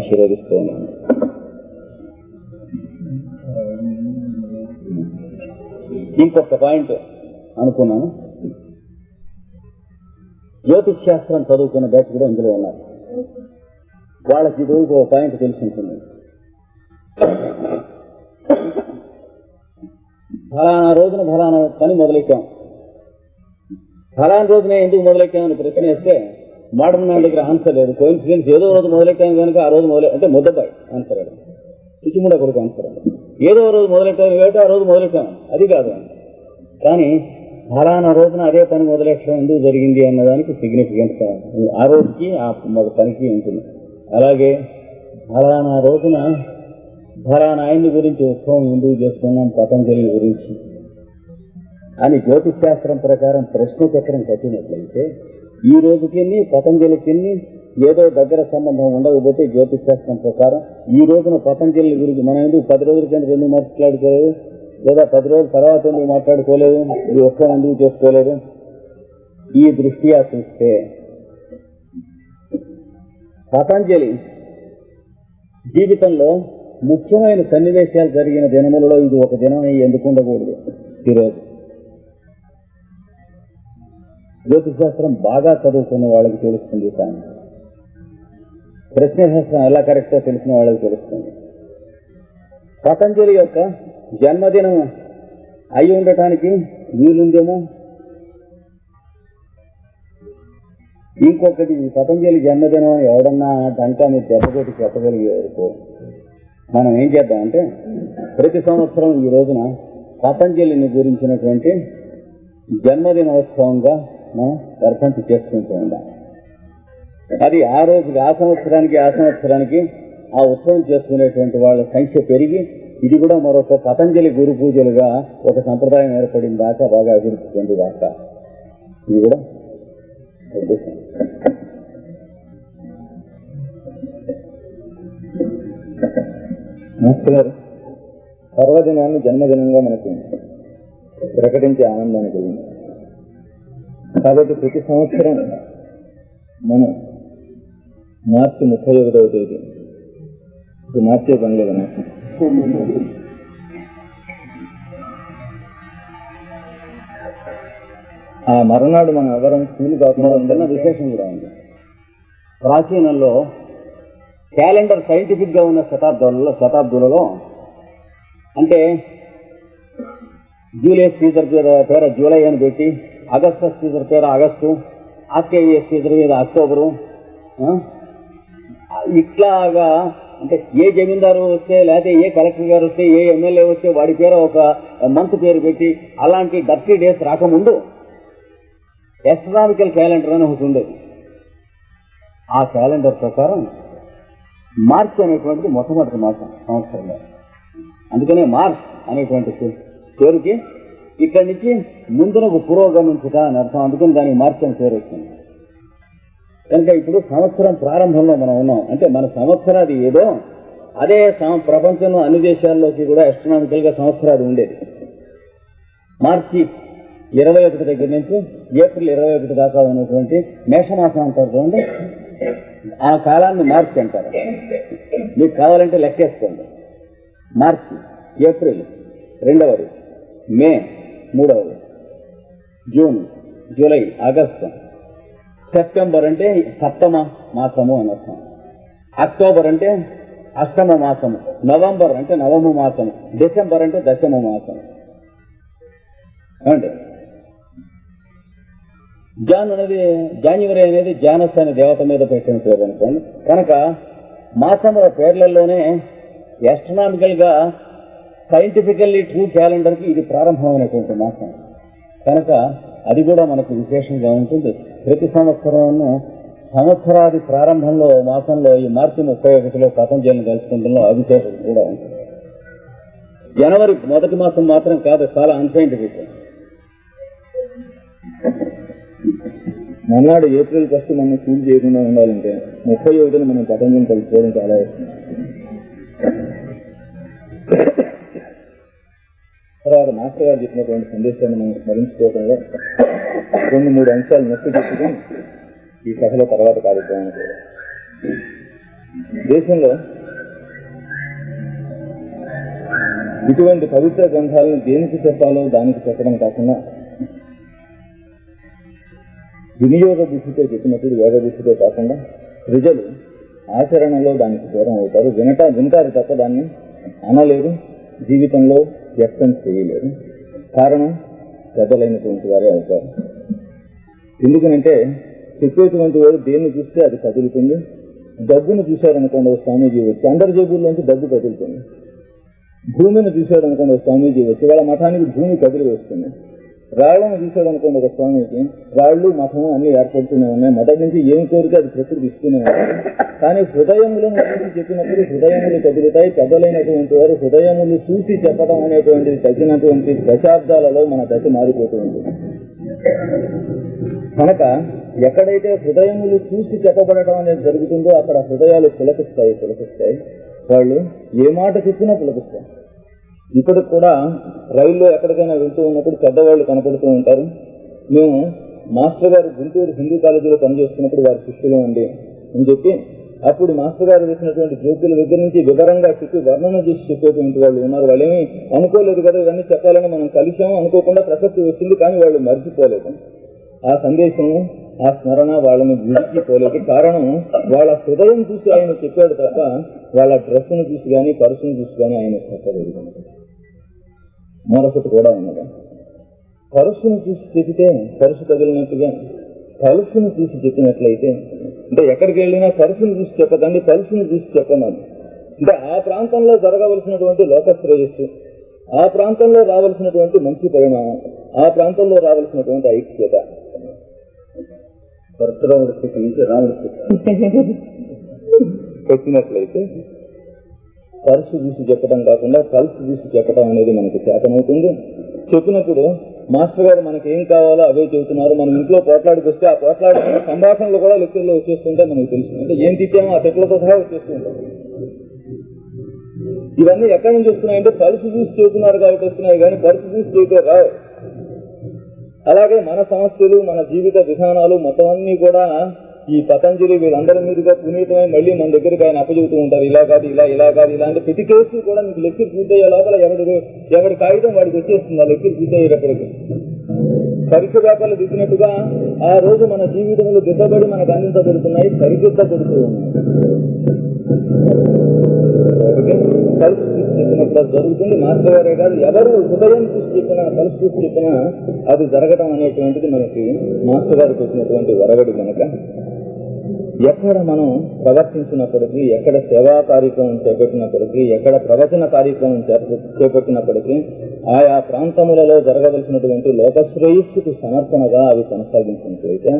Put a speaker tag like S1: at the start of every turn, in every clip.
S1: ఆశీర్వదిస్తూ ఉన్నాను ఇంకొక పాయింట్ అనుకున్నాను. జ్యోతిష్ శాస్త్రం చదువుకున్న బ్యాచ్ కూడా ఇందులో ఉన్నారు. వాళ్ళకి ఇది ఒక పాయింట్ తెలిసి ఉంటుంది ఫలానా రోజున ఫలానా పని మొదలెట్టాం. ఫలానా రోజునే ఎందుకు మొదలెట్టామని ప్రశ్న వేస్తే మోడర్న్ మ్యాన్ దగ్గర ఆన్సర్ లేదు. కోయిన్సిడెన్స్ ఏదో రోజు మొదలెట్టాను కనుక ఆ రోజు మొదలె అంటే ముద్దబాయ్ ఆన్సర్ అడగ పిచ్చిముడ కొడుకు ఆన్సర్ అడగ ఏదో రోజు మొదలెట్టాను కాబట్టి ఆ రోజు మొదలెట్టాను అది కాదు. కానీ ఫలానా రోజున అదే పని మొదలెట్టడం ఎందుకు జరిగింది అన్నదానికి సిగ్నిఫికెన్స్ ఆ రోజుకి ఆ పనికి ఉంటుంది. అలాగే ఫలానా రోజున ఫలానా ఆయన్ని గురించి ఉత్సవం ఎందుకు చేసుకున్నాం పతంజలి గురించి అని జ్యోతిష్ శాస్త్రం ప్రకారం ప్రశ్న చక్రం కట్టినట్లయితే ఈ రోజుకెన్ని పతంజలికి ఏదో దగ్గర సంబంధం ఉండకపోతే జ్యోతిష్ శాస్త్రం ప్రకారం ఈ రోజున పతంజలి గురించి మనం ఎందుకు పది రోజుల కింద ఎందుకు మాట్లాడుకోలేదు? లేదా పది రోజుల తర్వాత ఎందుకు మాట్లాడుకోలేదు? ఇది ఒక్క ఎందుకు చేసుకోలేదు? ఈ దృష్ట్యా చూస్తే పతంజలి జీవితంలో ముఖ్యమైన సన్నివేశాలు జరిగిన దినములలో ఇది ఒక దినం ఎందుకు ఉండకూడదు? ఈరోజు. జ్యోతిశాస్త్రం బాగా చదువుకున్న వాళ్ళకి తెలుస్తుంది కానీ ప్రశ్నశాస్త్రం ఎలా కరెక్టో తెలిసిన వాళ్ళకి తెలుస్తుంది. పతంజలి యొక్క జన్మదినం అయి ఉండటానికి వీలుందేమో? ఇంకొకటి పతంజలి జన్మదినం అని ఎవడన్నా డంకా మీరు దెబ్బకొట్టి చెప్పగలిగేవరకు మనం ఏం చేద్దామంటే ప్రతి సంవత్సరం ఈ రోజున పతంజలిని గురించినటువంటి జన్మదినోత్సవంగా మనం దర్శనం చేసుకుంటూ ఉండాలి. అది ఆ రోజుకి ఆ సంవత్సరానికి ఆ సంవత్సరానికి ఆ ఉత్సవం చేసుకునేటువంటి వాళ్ళ సంఖ్య పెరిగి ఇది కూడా మరొక పతంజలి గురు పూజలుగా ఒక సంప్రదాయం ఏర్పడిన దాకా బాగా అభివృద్ధి చెంది దాకా. ఇది కూడా ఉద్దేశం పర్వదినాన్ని జన్మదినంగా మనకు ప్రకటించే ఆనందాన్ని కలిగింది కాబట్టి ప్రతి సంవత్సరం మనం మార్చి ముప్పై ఒకటవ తేదీ ఇది మార్చే పని లేదు నాకు ఆ మరునాడు మనం ఎవరం స్కూల్ కాకుండా ఉందన్న విశేషం కూడా ఉంది. ప్రాచీనంలో క్యాలెండర్ సైంటిఫిక్గా ఉన్న శతాబ్దాలలో శతాబ్దులలో అంటే జూలియస్ సీజర్ పేర జూలై అని పెట్టి అగస్టస్ సీజర్ పేరు ఆగస్టు ఆర్కేవియస్ సీజర్ మీద అక్టోబరు ఆ? ఇట్లాగా అంటే ఏ జమీందారు వస్తే లేకపోతే ఏ కలెక్టర్ గారు వస్తే ఏ ఎమ్మెల్యే వస్తే వాడి పేరు ఒక మంత్ పేరు పెట్టి అలాంటి డర్టీ డేస్ రాకముందు ఎస్ట్రానామికల్ క్యాలెండర్ అని ఒకటి ఉండేది ఆ క్యాలెండర్ ప్రకారం మార్చి అనేటువంటిది మొట్టమొదటి మాసం సంవత్సరంలో అందుకనే మార్చ్ అనేటువంటి పేరుకి ఇక్కడి నుంచి ముందునకు పురోగమించుట అని అర్థం. అందుకని దానికి మార్చి అని పేరు వచ్చింది. కనుక ఇప్పుడు సంవత్సరం ప్రారంభంలో మనం ఉన్నాం. అంటే మన సంవత్సరాది ఏదో అదే ప్రపంచంలో అన్ని దేశాల్లోకి కూడా ఎస్ట్రానామికల్గా సంవత్సరాది ఉండేది. మార్చి ఇరవై ఒకటి దగ్గర నుంచి ఏప్రిల్ ఇరవై ఒకటి దాకా ఉన్నటువంటి మేషమాసం అంటారు చూడండి. ఆ కాలాన్ని మార్చి అంటారు. మీకు కావాలంటే లెక్కేసుకోండి. మార్చి ఏప్రిల్ రెండవది మే మూడవది. June July August. సెప్టెంబర్ అంటే సప్తమ మాసము అని అర్థం. అక్టోబర్ అంటే అష్టమ మాసము. నవంబర్ అంటే నవమ మాసము. డిసెంబర్ అంటే దశమ మాసము. ఏమండి? జాన్ అనేది జాన్యువరి అనేది జానస్ అనే దేవత మీద పెట్టిన పేరు అనుకోండి. కనుక మాసముల పేర్లలోనే ఎస్ట్రనామికల్గా సైంటిఫికల్లీ ట్రూ క్యాలెండర్కి ఇది ప్రారంభమైనటువంటి మాసం. కనుక అది కూడా మనకు విశేషంగా ఉంటుంది. ప్రతి సంవత్సరం సంవత్సరాది ప్రారంభంలో మాసంలో ఈ మార్చి ముప్పై ఒకటిలో పతంజలిని కలుసుకుంటుందో అవిశేషం కూడా ఉంటుంది. జనవరి మొదటి మాసం మాత్రం కాదు చాలా అన్సైంటిఫిక్. మొన్నాడు ఏప్రిల్ ఫస్ట్ మనం కూల్ చేయకుండా ఉండాలంటే ముప్పై ఒకటిని మనం పతంజలిని కలుసుకోవడం చాలా తర్వాత మాస్టర్ గారు చెప్పినటువంటి సందేశాన్ని మనం స్మరించుకోవడంలో రెండు మూడు అంశాలు నొక్కి చెప్పుకొని ఈ సభలో తర్వాత కార్యక్రమం
S2: దేశంలో ఇటువంటి పవిత్ర గ్రంథాలను దేనికి చెప్పాలో దానికి చెప్పడం కాకుండా వినియోగ బుద్ధితో చెప్పినప్పుడు యోగ బుద్ధితో కాకుండా ప్రజలు ఆచరణలో దానికి దూరం అవుతారు. వినట వింటారు తప్ప దాన్ని అనలేరు. జీవితంలో వ్యక్తం చేయలేరు. కారణం పెద్దలైనటువంటి వారే అవుతారు. ఎందుకనంటే చెప్పేటువంటి వాడు దేన్ని చూస్తే అది కదులుతుంది. డబ్బును చూశారనుకోండి ఒక స్వామీజీ వచ్చి అందరి జేబుల్లోంచి డబ్బు కదులుతుంది. భూమిని చూశాడు అనుకోండి ఒక స్వామీజీ వచ్చి వాళ్ళ మఠానికి భూమి కదిలి వేస్తుంది. రాళ్ళను చూశాడు అనుకోండి ఒక స్వామికి రాళ్ళు మఠము అన్ని ఏర్పడుతూనే ఉన్నాయి. మొదటి నుంచి ఏం కోరిక అది ప్రకృతి ఇస్తూనే ఉన్నాయి కానీ హృదయములను చెప్పినప్పుడు హృదయములు కదులుతాయి. పెద్దలైనటువంటి వారు హృదయములు చూసి చెప్పడం అనేటువంటిది తగ్గినటువంటి దశాబ్దాలలో మన దశ మారిపోతూ ఉంటుంది కనుక ఎక్కడైతే హృదయములు చూసి చెప్పబడటం అనేది జరుగుతుందో అక్కడ హృదయాలు పులకిస్తాయి పులకిస్తాయి. వాళ్ళు ఏ మాట చెప్పినా పులకిస్తాయి. ఇప్పటికి కూడా రైల్లో ఎక్కడికైనా వెళ్తూ ఉన్నప్పుడు పెద్దవాళ్ళు కనపడుతూ ఉంటారు. మేము మాస్టర్ గారు గుంటూరు హిందూ కాలేజీలో పనిచేస్తున్నప్పుడు వారి శిష్యులు ఉండి అని చెప్పి అప్పుడు మాస్టర్ గారు వేసినటువంటి జోకుల దగ్గర నుంచి వివరంగా చెప్పి వర్ణన చేసి చెప్పేటువంటి వాళ్ళు ఉన్నారు. వాళ్ళేమి అనుకోలేదు కదా ఇవన్నీ చెప్పాలని మనం కలిసాము అనుకోకుండా ప్రసక్తి వచ్చింది కానీ వాళ్ళు మర్చిపోలేదు. ఆ సందేశం ఆ స్మరణ వాళ్ళని విడిచిపోలేదు. కారణం వాళ్ళ హృదయం చూసి ఆయన చెప్పాడు తప్ప వాళ్ళ డ్రెస్సును చూసి కానీ పర్సును చూసి కానీ ఆయన చెప్పలేదు. మరొకటి కూడా ఉన్నది. పరుసును చూసి చెబితే పరుసు తగిలినట్టుగా పలుసును చూసి చెప్పినట్లయితే అంటే ఎక్కడికి వెళ్ళినా పరుసును చూసి చెప్పదండి పలుసును చూసి చెప్పన్నాను అంటే ఆ ప్రాంతంలో జరగవలసినటువంటి లోక శ్రేయస్సు ఆ ప్రాంతంలో రావలసినటువంటి మంచి పరిణామం ఆ ప్రాంతంలో రావలసినటువంటి ఐక్యత. పరశురాముడి స్థితి నుంచి రాముడి స్థితి వచ్చినట్లయితే పరుసు చూసి చెప్పడం కాకుండా పల్సు చూసి చెప్పడం అనేది మనకు చేతనవుతుంది. చెప్పినప్పుడు మాస్టర్ గారు మనకి ఏం కావాలో అవే చెబుతున్నారు. మనం ఇంట్లో పోట్లాడికి వస్తే ఆ పోట్లాడుతున్న సంభాషణలు కూడా లెక్కల్లో వచ్చేస్తుంటే మనకు తెలుసు అంటే ఏం తిట్టామో ఆ తెప్పులతో సహా వచ్చేస్తుంటాం. ఇవన్నీ ఎక్కడి నుంచి వస్తున్నాయంటే పరుసు చూసి చెబుతున్నారు కాబట్టి వస్తున్నాయి కానీ పరుసు చూసి చెబితే రావు. అలాగే మన సమస్యలు మన జీవిత విధానాలు మొత్తం అన్ని కూడా ఈ పతంజలి వీళ్ళందరి మీదుగా పునీతమై మళ్ళీ మన దగ్గరికి ఆయన అప్పచెబుతూ ఉంటారు ఇలా కాదు ఇలా ఇలా కాదు ఇలా అంటే ప్రతి కేసు కూడా మీకు లెక్కలు పూర్తయ్యే లోపల ఎవడి ఎవడి కాగితం వాడికి వచ్చేస్తుంది ఆ లెక్కలు పూర్తయ్యేటప్పటికి. పరీక్ష వ్యాపారాలు దిగినట్టుగా ఆ రోజు మన జీవితంలో దిద్దబడి మనకు అందించబడుతున్నాయి సరిదిద్దబడుతూ చెప్పినప్పుడు జరుగుతుంది. మాస్టర్ గారే కాదు ఎవరు హృదయం చూసి చెప్పినా కలిసి చూసి చెప్పినా అది జరగడం అనేటువంటిది మనకి మాస్టర్ గారికి వచ్చినటువంటి వరవడి కనుక ఎక్కడ మనం ప్రవర్తించినప్పటికీ ఎక్కడ సేవా కార్యక్రమం చేపట్టినప్పటికీ ఎక్కడ ప్రవచన కార్యక్రమం చేపట్టినప్పటికీ ఆయా ప్రాంతములలో జరగవలసినటువంటి లోకశ్రేయస్సుకు సమర్పణగా అవి కొనసాగించినట్లయితే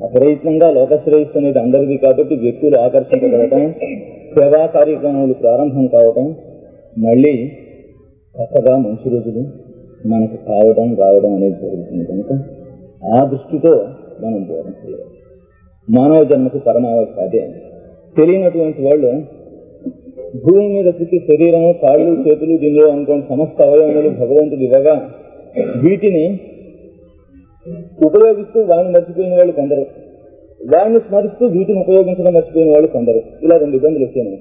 S2: అప్రయత్నంగా లోకశ్రేయస్సు అనేది అందరిది కాబట్టి వ్యక్తులు ఆకర్షించబడటం సేవా కార్యక్రమాలు ప్రారంభం కావటం మళ్ళీ చక్కగా మంచి రోజులు మనకు కావడం రావడం అనేది జరుగుతుంది కనుక ఆ దృష్టితో మనం దూరం చేయాలి. మానవ జన్మకు పరమావధి అదే తెలియనటువంటి వాళ్ళు భూమి మీద పుట్టి శరీరము కాళ్ళు చేతులు దీనిలో అనుకోని సమస్త అవయవములు భగవంతుడు ఇవ్వగా వీటిని ఉపయోగిస్తూ వాడిని మర్చిపోయిన వాళ్ళు కొందరు. వాడిని స్మరిస్తూ వీటిని ఉపయోగించడం మర్చిపోయిన వాళ్ళు కొందరు. ఇలా రెండు ఇబ్బందులు వచ్చాయి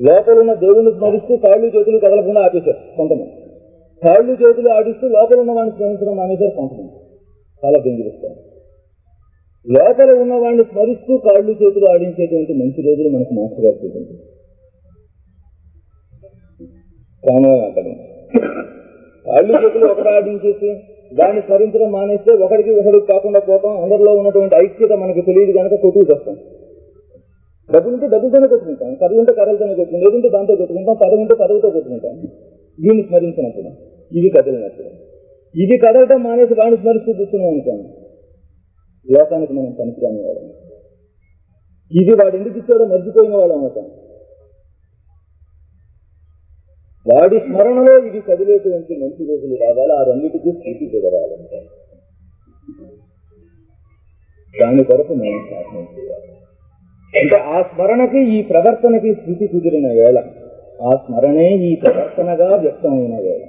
S2: లోపల ఉన్న దేవుని స్మరిస్తూ కాళ్ళు చేతులు కదలకుండా ఆపేశారు కొంతమంది. కాళ్ళు చేతులు ఆడిస్తూ లోపల ఉన్న వాడిని స్మరించడం మానేశారు కొంతమంది. చాలా బెంగిరిస్తారు లోపల ఉన్నవాడిని స్మరిస్తూ కాళ్ళు చేతులు ఆడించేటువంటి మంచి రోజులు మనకు మాస్టర్ గారు చూపించారు. కాళ్ళు చేతులు ఒకటి ఆడించేసి దాన్ని స్మరించడం మానేస్తే ఒకడికి ఒకరికి కాకుండా పోతాం. అందరిలో ఉన్నటువంటి ఐక్యత మనకి తెలియదు కనుక కొట్టుకు చేస్తాం డబ్బు ఉంటే డబ్బుతోనే కొట్టుకుంటాం. కరువు ఉంటే కర్రలతోనే కొట్టుకుంటాం. లేదంటే దాంతో కొట్టుకుంటాం. పదవి ఉంటే పదవితో కొట్టుకుంటాం. దీన్ని స్మరించినప్పుడు. ఇవి కదిలినప్పుడు ఇది కదలటం మానేసి వాడిని స్మరిస్తూ కూర్చున్నాం అనుకోండి. లోకానికి మనం పనికిరాని వాళ్ళం ఇది వాడు ఎందుకు ఇచ్చాడో మర్చిపోయిన వాళ్ళం అవుతాం వాడి స్మరణలో ఇది కదిలేటువంటి మంచి రోజులు రావాలి. ఆ రెండింటికి స్థితి కుదరాలంటే దాని కొరకు మనం సాధన చేయాలి. అంటే ఆ స్మరణకి ఈ ప్రవర్తనకి స్థితి కుదిరిన వేళ ఆ స్మరణే ఈ ప్రవర్తనగా వ్యక్తమైన వేళ.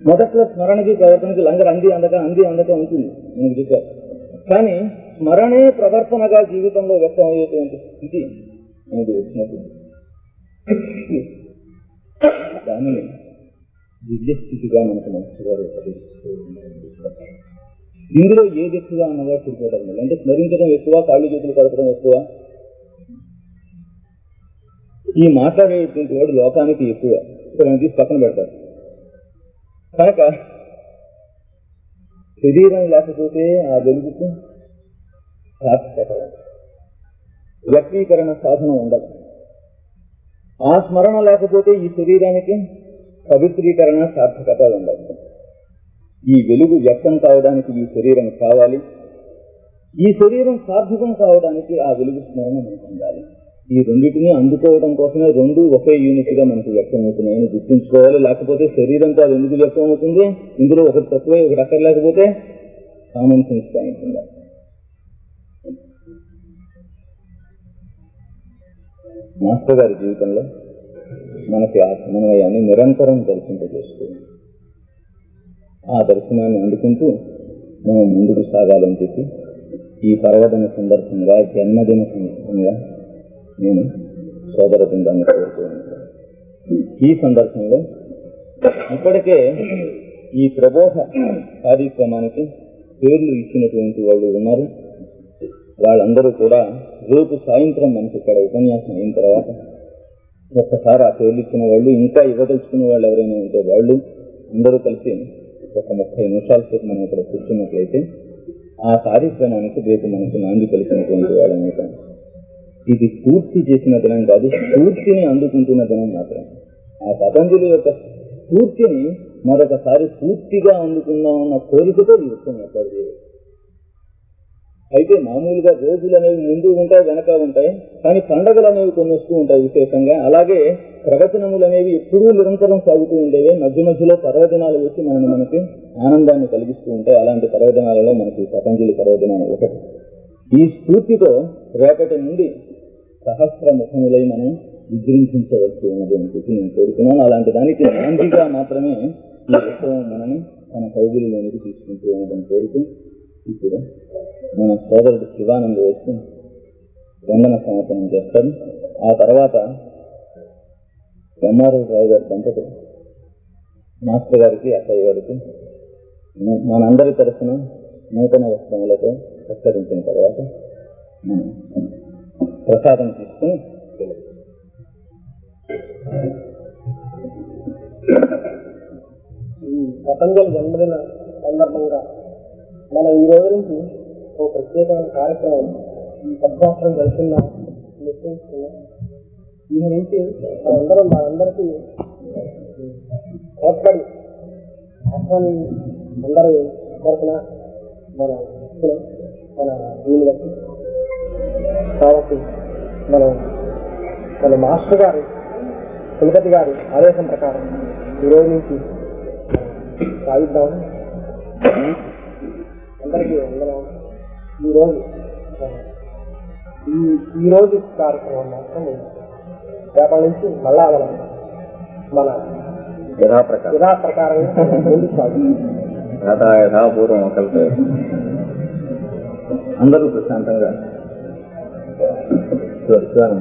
S2: మొదట్లో స్మరణకి ప్రవర్తనకి లంగర్ అంది అందక అంది అందక ఉంటుంది. మనకు చెప్పారు కానీ స్మరణే ప్రవర్తనగా జీవితంలో వ్యక్తమయ్యేటువంటి స్థితి అనేది వచ్చినప్పుడు దానిని దివ్యస్థితిగా మనకు మంచిగా రూపొందిస్తూ ఇందులో ఏది ఎక్కువ అన్నగా చూసుకోవడం లేదు. అంటే స్మరించడం ఎక్కువ కాళ్ళు చేతులు కలపడం ఎక్కువ. ఈ మాట్లాడేటువంటి వాడు లోకానికి ఎక్కువ. ఇక్కడ తీసి పక్కన పెడతారు కనుక శరీరం లేకపోతే ఆ వెలుగుకు వ్యక్తీకరణ సాధనం ఉండదు. ఆ స్మరణ లేకపోతే ఈ శరీరానికి పవిత్రీకరణ సార్థకత ఉండదు. ఈ వెలుగు వ్యక్తం కావడానికి ఈ శరీరం కావాలి. ఈ శరీరం సార్థకం కావడానికి ఆ వెలుగు స్మరణ ఉండాలి. ఈ రెండింటిని అందుకోవడం కోసమే రెండు ఒకే యూనిట్గా మనకు వ్యక్తం అవుతున్నాయని గుర్తుంచుకోవాలి? లేకపోతే శరీరంతో అది ఎందుకు వ్యక్తమవుతుంది? ఇందులో ఒకటి తక్కువ ఒకటి అక్కర్లేకపోతే కామన్ సెన్స్ పాయింట్ ఉండాలి. మాస్టర్ గారి జీవితంలో మనకి ఆ సమన్వయాన్ని నిరంతరం దర్శింపజేస్తుంది ఆ దర్శనాన్ని అందుకుంటూ మనం ముందుకు సాగాలని చెప్పి ఈ పర్వదిన సందర్భంగా జన్మదిన సందర్భంగా నేను సోదర బృందాన్ని కోరుతూ ఈ సందర్భంలో ఇప్పటికే ఈ ప్రబోధ కార్యక్రమానికి పేర్లు ఇచ్చినటువంటి వాళ్ళు ఉన్నారు. వాళ్ళందరూ కూడా రేపు సాయంత్రం మనకి ఇక్కడ ఉపన్యాసం అయిన తర్వాత ఒక్కసారి ఆ పేర్లు ఇచ్చిన వాళ్ళు ఇంకా ఇవ్వదలుచుకున్న వాళ్ళు ఎవరైనా ఉంటే వాళ్ళు అందరూ కలిసి ఒక ముప్పై నిమిషాల సేపు మనం ఇక్కడ కూర్చున్నట్లయితే ఆ కార్యక్రమానికి రేపు మనకు నాంది కలిసినటువంటి వాళ్ళనైతే ఇది పూర్తి చేసిన దినం కాదు స్ఫూర్తిని అందుకుంటున్న దినం మాత్రం ఆ పతంజలి యొక్క స్ఫూర్తిని మరొకసారి పూర్తిగా అందుకుందామన్న కోరికతో ఈ ఉత్సవం ఏర్పాటు అయితే మామూలుగా రోజులు అనేవి ముందు ఉంటాయి వెనక ఉంటాయి కానీ పండగలు అనేవి కొన్ని వస్తూ ఉంటాయి విశేషంగా. అలాగే ప్రవచనములు అనేవి ఎప్పుడూ నిరంతరం సాగుతూ ఉండేవి. మధ్య మధ్యలో పర్వదినాలు వచ్చి మనని మనకి ఆనందాన్ని కలిగిస్తూ ఉంటాయి. అలాంటి పర్వదినాలలో మనకి పతంజలి పర్వదినాలు ఒకటి. ఈ స్ఫూర్తితో రేపటి నుండి సహస్ర ముఖములై మనం విజృంభించవచ్చు అన్నది అని చెప్పి నేను కోరుకున్నాను. అలాంటి దానికి నాందిగా మాత్రమే ఈ ఉత్సవం మనని తన కౌగులులోనికి తీసుకుంటూ ఉండడం కోరుతూ ఇప్పుడు మన సోదరుడు శివానంద వచ్చి వందన సమర్పణం చేస్తాడు ఆ తర్వాత ఎంఆర్ఓ రావు గారి దంపతులు మాస్టర్ గారికి అక్కయ్య గారికి మనందరి తరఫున నూతన వస్త్రములతో సత్కరించిన తర్వాత మనం ప్రసాదం తీసుకుని
S3: ఈ పతంజలి జన్మదిన సందర్భంగా మనం ఈ రోజు నుంచి ఒక ప్రత్యేకమైన కార్యక్రమం ఈ పద్మాసనం జరుగుతున్నాం నిశ్చయిస్తున్నాం దీని నుంచి మనందరం మనందరికీ తోడ్పడి ఆశ్రమం అందరి తరఫున మన మన దీని బట్టి కాబట్టి మనం మన మాస్టర్ గారు తిరుపతి గారి ఆదేశం ప్రకారం ఈ రోజు నుంచి సాగిద్దాం అందరికీ వందనం ఈ రోజు ఈ ఈ రోజు కార్యక్రమం మాత్రం రేపటి నుంచి మళ్ళా మనం మన యథా ప్రకారంగా ముందుకు సాగుతాం.
S2: యథా యథాపూర్వం ఒకరితో అందరూ ప్రశాంతంగా ส่วนเครื่อง